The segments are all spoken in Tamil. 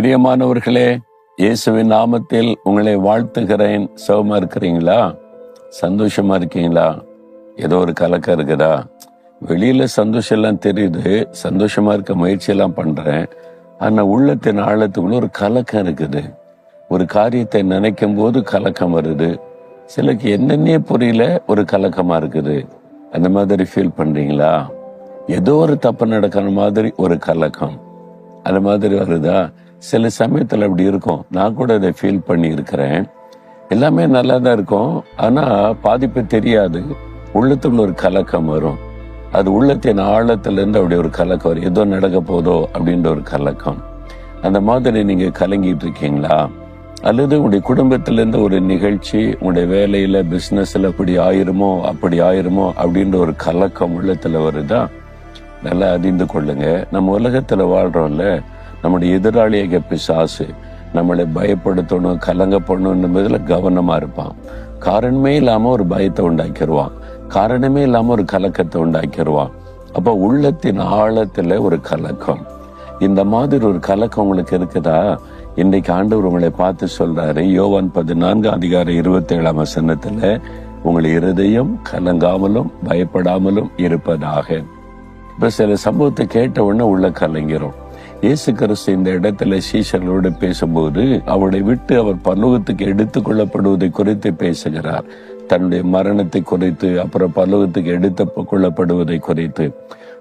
பிரியமானவர்களே இயேசுவின் நாமத்தில் உங்களை வாழ்த்துகிறேன். சுகமா இருக்கிறீங்களா? சந்தோஷமா இருக்கீங்களா? ஏதோ ஒரு கலக்கம் இருக்குதா? வெளியில சந்தோஷம் எல்லாம் தெரியுது. சந்தோஷமா இருக்க முயற்சி எல்லாம் பண்றேன். ஆனா உள்ளத்தின் ஆழத்துக்குள்ள ஒரு கலக்கம் இருக்குது. ஒரு காரியத்தை நினைக்கும் போது கலக்கம் வருது. சிலருக்கு என்னென்ன புரியல ஒரு கலக்கமா இருக்குது. அந்த மாதிரி ஃபீல் பண்றீங்களா? ஏதோ ஒரு தப்பு நடக்கிற மாதிரி ஒரு கலக்கம். அந்த மாதிரி வருதா? சில சமயத்தில் அப்படி இருக்கும். நான் கூட அதை ஃபீல் பண்ணியிருக்கிறேன். எல்லாமே நல்லா தான் இருக்கும். ஆனால் பாதிப்பு தெரியாது. உள்ளத்துக்குள்ள ஒரு கலக்கம் வரும். அது உள்ளத்தின் ஆழத்துலேருந்து அப்படி ஒரு கலக்கம் வரும். ஏதோ நடக்க போதோ அப்படின்ற ஒரு கலக்கம். அந்த மாதிரி நீங்கள் கலங்கிட்டு இருக்கீங்களா? அல்லது உங்களுடைய குடும்பத்திலேருந்து ஒரு நிகழ்ச்சி உங்களுடைய வேலையில் பிஸ்னஸில் அப்படி ஆயிருமோ அப்படி ஆயிருமோ அப்படின்ற ஒரு கலக்கம் உள்ளத்தில் வருதா? நல்லா அறிந்து கொள்ளுங்க. நம்ம உலகத்தில் வாழ்கிறோம்ல நம்முடைய எதிராளியாக பிசாசு நம்மளை பயப்படுத்தணும் கலங்க என்பதுல கவனமா இருப்பான். காரணமே இல்லாம ஒரு பயத்தை உண்டாக்கிடுவான் காரணமே இல்லாம ஒரு கலக்கத்தை உண்டாக்கிடுவான் அப்ப உள்ளத்தின் ஆழத்துல ஒரு கலக்கம். இந்த மாதிரி ஒரு கலக்கம் உங்களுக்கு இருக்குதா? இன்னைக்கு ஆண்டவர் உங்களை பார்த்து சொல்றாரு. யோவான் பதினான்கு அதிகாரம் இருபத்தி ஏழாம் வசனத்துல உங்கள் இருதயம் கலங்காமலும் பயப்படாமலும் இருப்பதாக. இப்ப சில சம்பவத்தை கேட்ட உடனே உள்ள கலங்கிறோம். இயேசு கிறிஸ்து இந்த இடத்துல சீஷர்களோடு பேசும்போது அவளை விட்டு அவர் பல்லோகத்துக்கு எடுத்துக் கொள்ளப்படுவதை குறித்து பேசுகிறார். தன்னுடைய மரணத்தை குறித்து அப்புறம் பல்லோகத்துக்கு எடுத்து கொள்ளப்படுவதை குறித்து.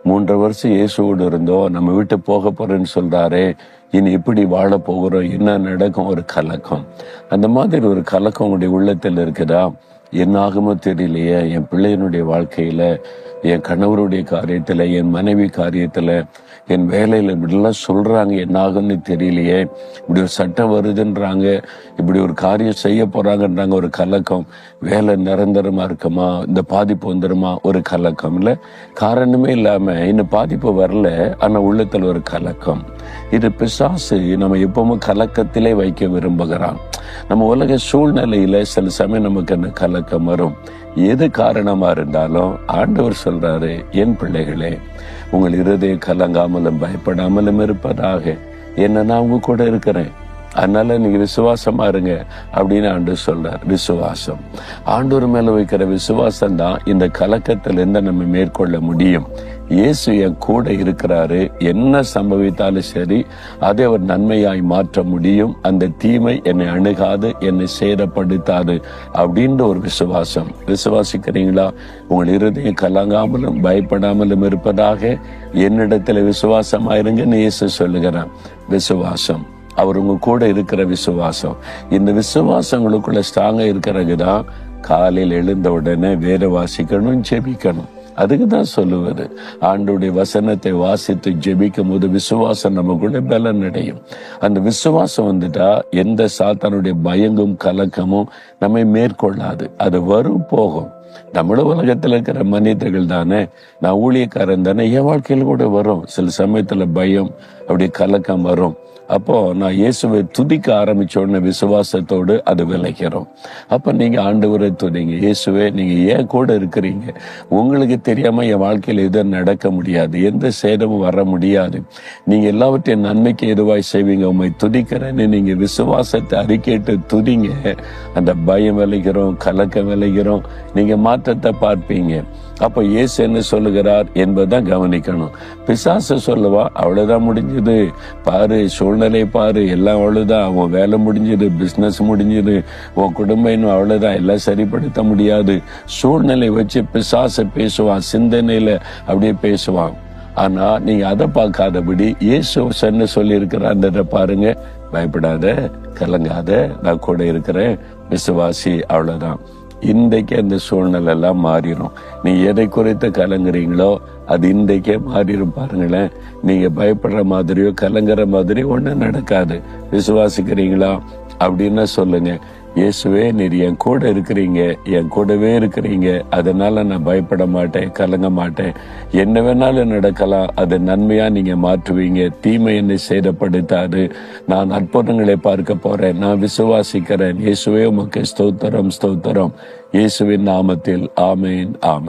மூன்று வருஷம் இயேசுவோடு இருந்தோம் நம்ம விட்டு போக போறேன்னு சொல்றாரே இனி எப்படி வாழ போகிறோம் என்ன நடக்கும் ஒரு கலக்கம். அந்த மாதிரி ஒரு கலக்கம் உங்களுடைய உள்ளத்தில் இருக்குதா? என்ன ஆகுமோ தெரியலையே என் பிள்ளையனுடைய வாழ்க்கையில. என் கணவருடைய காரியத்துல என் மனைவி காரியத்துல என் வேலையில இப்படிலாம் சொல்றாங்க என்ன ஆகும்னு தெரியலையே. இப்படி ஒரு சட்டம் வருதுன்றாங்க இப்படி ஒரு காரியம் செய்ய போறாங்கன்றாங்க ஒரு கலக்கம். வேலை நிரந்தரமா இருக்குமா? இந்த பாதிப்பு வந்துருமா? ஒரு கலக்கம் இல்ல. காரணமே இல்லாம இன்னும் பாதிப்பு வரல ஆனா உள்ளத்துல ஒரு கலக்கம். இது பிசாசு நம்ம எப்பவும் கலக்கத்திலே வைக்க விரும்புகிறான். நம்ம உலக சூழ்நிலையில சில சமயம் நமக்கு அந்த கலக்கம் வரும்? எது காரணமா இருந்தாலும் ஆண்டவர் சொல்றாரு என் பிள்ளைகளே உங்கள் இருதய கலங்காமலும் பயப்படாமலும் இருப்பதாக. என்ன நான் உங்க கூட இருக்கிறேன். அதனால நீங்க விசுவாசமா இருங்க அப்படின்னு ஆண்டு சொல்றார். விசுவாசம். ஆண்டோர் மேல வைக்கிற விசுவாசம் தான் இந்த கலக்கத்துல இருந்து நம்ம மேற்கொள்ள முடியும். இயேசு என் கூட இருக்கிறாரு. என்ன சம்பவித்தாலும் சரி அதை அவர் நன்மையாய் மாற்ற முடியும். அந்த தீமை என்னை அணுகாது என்னை சேதப்படுத்தாது அப்படின்ற ஒரு விசுவாசம். விசுவாசிக்கிறீங்களா? உங்கள் இருதயம் கலங்காமலும் பயப்படாமலும் இருப்பதாக என்னிடத்துல விசுவாசமாயிருங்கன்னு இயேசு சொல்லுகிறான் விசுவாசம். அவர் உங்க கூட இருக்கிற விசுவாசம். இந்த விசுவாசங்களுக்குள்ள ஸ்ட்ராங்கா இருக்கிறது தான் காலையில் எழுந்த உடனே வேற வாசிக்கணும் ஜெபிக்கணும். அதுக்கு தான் சொல்லுவது. ஆண்டுடைய வசனத்தை வாசித்து ஜெபிக்கும் போது விசுவாசம் நமக்குள்ள பலன் அடையும் அந்த விசுவாசம் வந்துட்டா எந்த சாத்தானுடைய பயங்கும் கலக்கமும் நம்மை மேற்கொள்ளாது. அது வரும் போகும். நம்மளும் உலகத்துல இருக்கிற மனிதர்கள் தானே? நான் ஊழியக்காரன் தானே. என் வாழ்க்கையில கூட வரும். சில சமயத்துல பயம் அப்படி கலக்கம் வரும். அப்போ நான் இயேசுவை துதிக்க ஆரம்பிச்ச உடனே விசுவாசத்தோடு அது விளைக்கிறோம் அப்ப நீங்க ஆண்டவரை துதிங்க. இயேசுவே நீங்க ஏன் கூட இருக்கிறீங்க? உங்களுக்கு தெரியாம என் வாழ்க்கையில எதுவும் நடக்க முடியாது. எந்த சேதமும் வர முடியாது. நீங்க எல்லாவற்றையும் நன்மைக்கு எதுவாய் செய்வீங்க. உண்மை துதிக்கிறேன்னு நீங்க விசுவாசத்தை அறிக்கைட்டு துதிங்க. அந்த பயம் விளைகிறோம் கலக்கம் விளைகிறோம் நீங்க மாற்றத்தை பார்ப்பீங்க. அப்ப இயேசு என்ன சொல்லுகிறார் என்பதை கவனிக்கணும். பிசாசு சொல்லுவா அவ்வளவுதான் முடிஞ்சது. பாரு சூழ்நிலை பாரு. எல்லாம் அவ்வளவுதான். உன் வேலை முடிஞ்சது. பிசினஸ் முடிஞ்சது. உன் குடும்பம் இன்னும் அவ்வளவுதான். எல்லாம் சரிப்படுத்த முடியாது. சூழ்நிலை வச்சு பிசாச பேசுவான் சிந்தனையில அப்படியே பேசுவான் ஆனா நீங்க அதை பார்க்காதபடி இயேசு என்ன சொல்லி பாருங்க. பயப்படாத கலங்காத. நான் கூட இருக்கிறேன். விசுவாசி அவ்வளவுதான். இன்றைக்கு அந்த சூழ்நிலை எல்லாம் மாறிடும் நீ எதை குறித்து கலங்குறீங்களோ அது இன்றைக்கே மாறிடும் பாருங்களேன். நீங்க பயப்படுற மாதிரியோ கலங்குற மாதிரியோ ஒண்ணும் நடக்காது. விசுவாசிக்கிறீங்களா? அப்படின்னு சொல்லுங்க. இயேசுவே நீர் என் கூட இருக்கிறீங்க என் கூடவே இருக்கிறீங்க. அதனால நான் பயப்பட மாட்டேன் கலங்க மாட்டேன். என்ன வேணாலும் நடக்கலாம் அதை நன்மையா நீங்க மாற்றுவீங்க. தீமை என்னை சேதப்படுத்தாது. நான் அற்புதங்களை பார்க்க போறேன் நான் விசுவாசிக்கிறேன். இயேசுவே உமக்கு ஸ்தோத்திரம் ஸ்தோத்திரம். இயேசுவின் நாமத்தில் ஆமேன் ஆமேன்.